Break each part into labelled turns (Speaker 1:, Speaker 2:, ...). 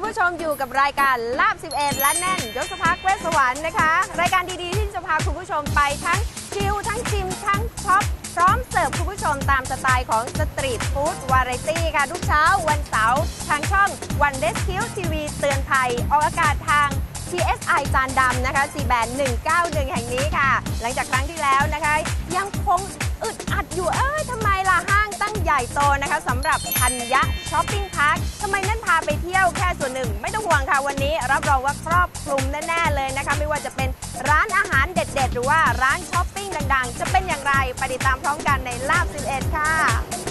Speaker 1: คุณผู้ชมอยู่กับรายการลาบ 11 และแน่นยศพักเวสวรรค์นะคะ รายการดีๆ ที่จะพาคุณผู้ชมไปทั้งชิลทั้งชิม ทั้งช็อปพร้อมเสิร์ฟคุณผู้ชมตามสไตล์ของสตรีทฟู้ดวาไรตี้ค่ะ ทุกเช้าวันเสาร์ทางช่องวันเดสคิวทีวีเตือนภัยออกอากาศทาง TSI จานดำนะคะ C แบน191 แห่งนี้ค่ะ หลังจากครั้งที่แล้วนะคะ ยังคงอึดอัดอยู่เอ้ยทำไมล่ะ ใหญ่โตนะคะสำหรับธัญญะช้อปปิ้งพาร์คทำไมนั่นพาไปเที่ยวแค่ส่วนหนึ่ง ไม่ต้องห่วงค่ะวันนี้ รับรองว่าครอบคลุมแน่ๆเลยนะคะ ไม่ว่าจะเป็นร้านอาหารเด็ด ๆ หรือว่าร้านช้อปปิ้งดังๆ จะเป็นอย่างไรไปติดตามพร้อมกันในลาบ11ค่ะ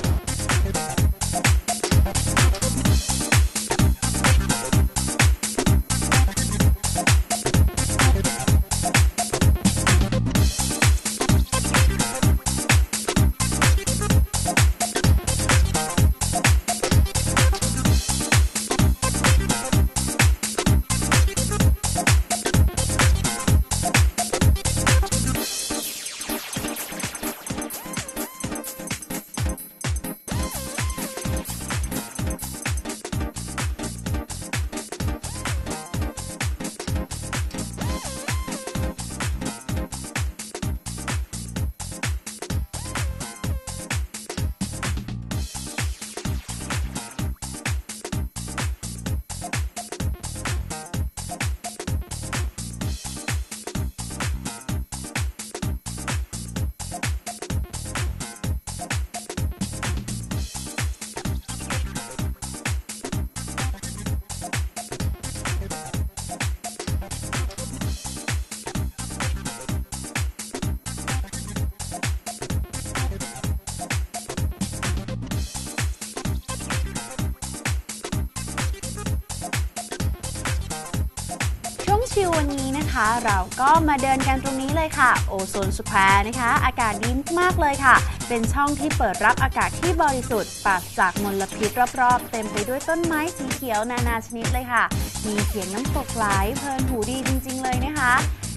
Speaker 2: ชิลวันนี้นะคะ เราก็มาเดินกันตรงนี้เลยค่ะ โอโซนสแควร์นะคะ อากาศดีมากเลยค่ะ เป็นช่องที่เปิดรับอากาศที่บริสุทธิ์ปราศจากมลพิษรอบๆ เต็มไปด้วยต้นไม้สีเขียวนานาชนิดเลยค่ะ มีเสียงน้ำตกไหลเพลินหูดีจริง ๆ เลยนะคะ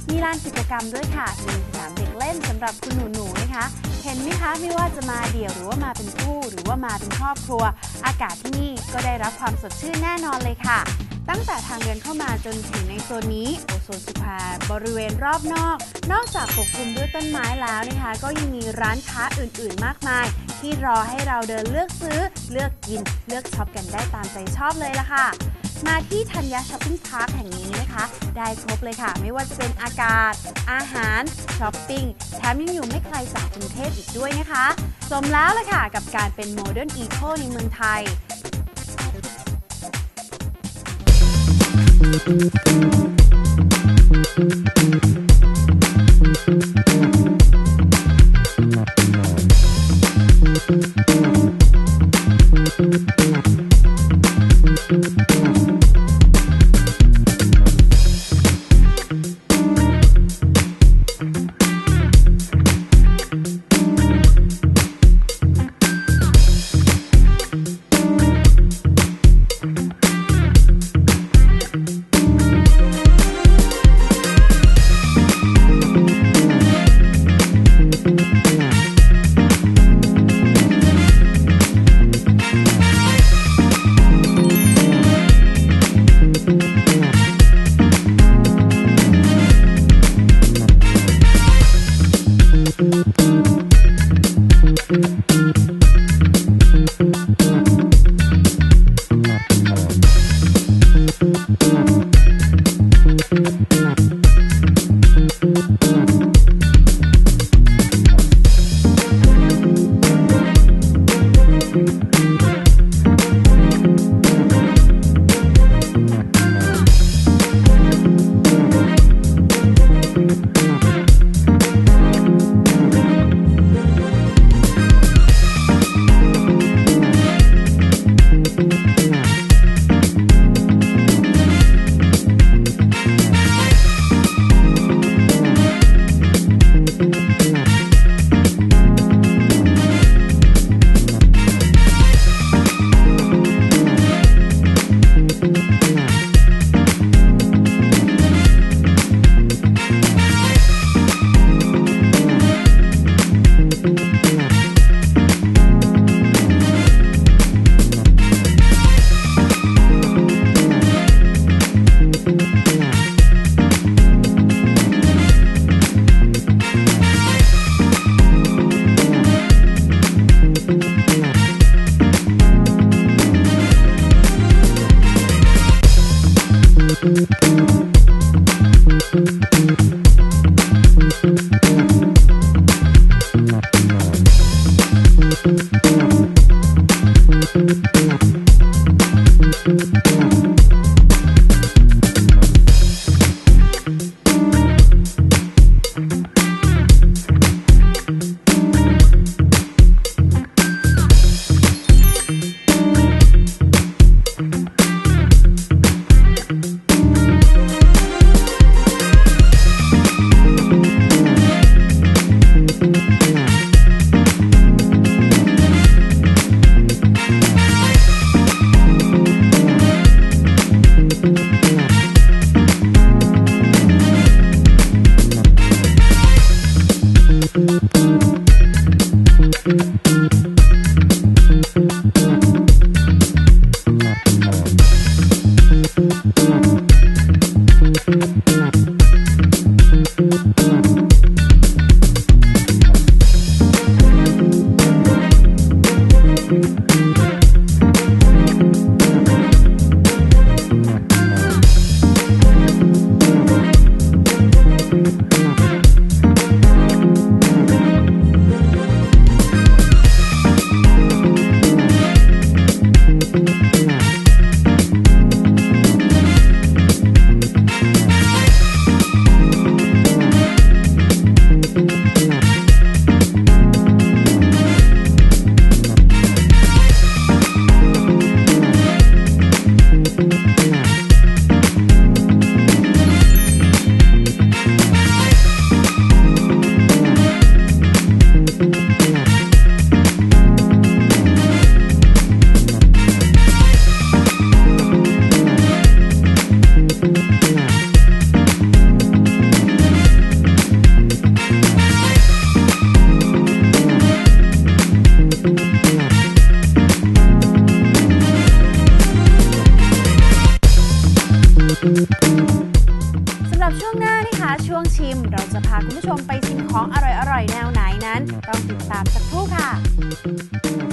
Speaker 2: มีลานกิจกรรมด้วยค่ะ มีสนามเด็กเล่นสำหรับคุณหนูๆนะคะ เห็นไหมคะไม่ว่าจะมาเดี่ยวหรือว่ามาเป็นคู่หรือว่ามาเป็นครอบครัว อากาศที่นี่ก็ได้รับความสดชื่นแน่นอนเลยค่ะ ตั้งแต่ทางเดินเข้ามาจนถึงในโซนนี้โอโซนสุภาบริเวณรอบนอก นอกจากปกคลุมด้วยต้นไม้แล้วนะคะ ก็ยังมีร้านค้าอื่นๆ มากมาย ที่รอให้เราเดินเลือกซื้อ เลือกกิน เลือกช็อปกันได้ตามใจชอบเลยล่ะค่ะมาที่ธัญญาช้อปปิ้งพาร์คแห่งนี้นะคะ ได้ครบเลยค่ะ ไม่ว่าจะเป็นอากาศ อาหารช้อปปิ้งแถมยังอยู่ไม่ไกลจากกรุงเทพอีกด้วยนะคะ สมแล้วเลยค่ะกับการเป็นโมเดิร์นอีโคในเมืองไทย
Speaker 1: ค Thank you. 啊。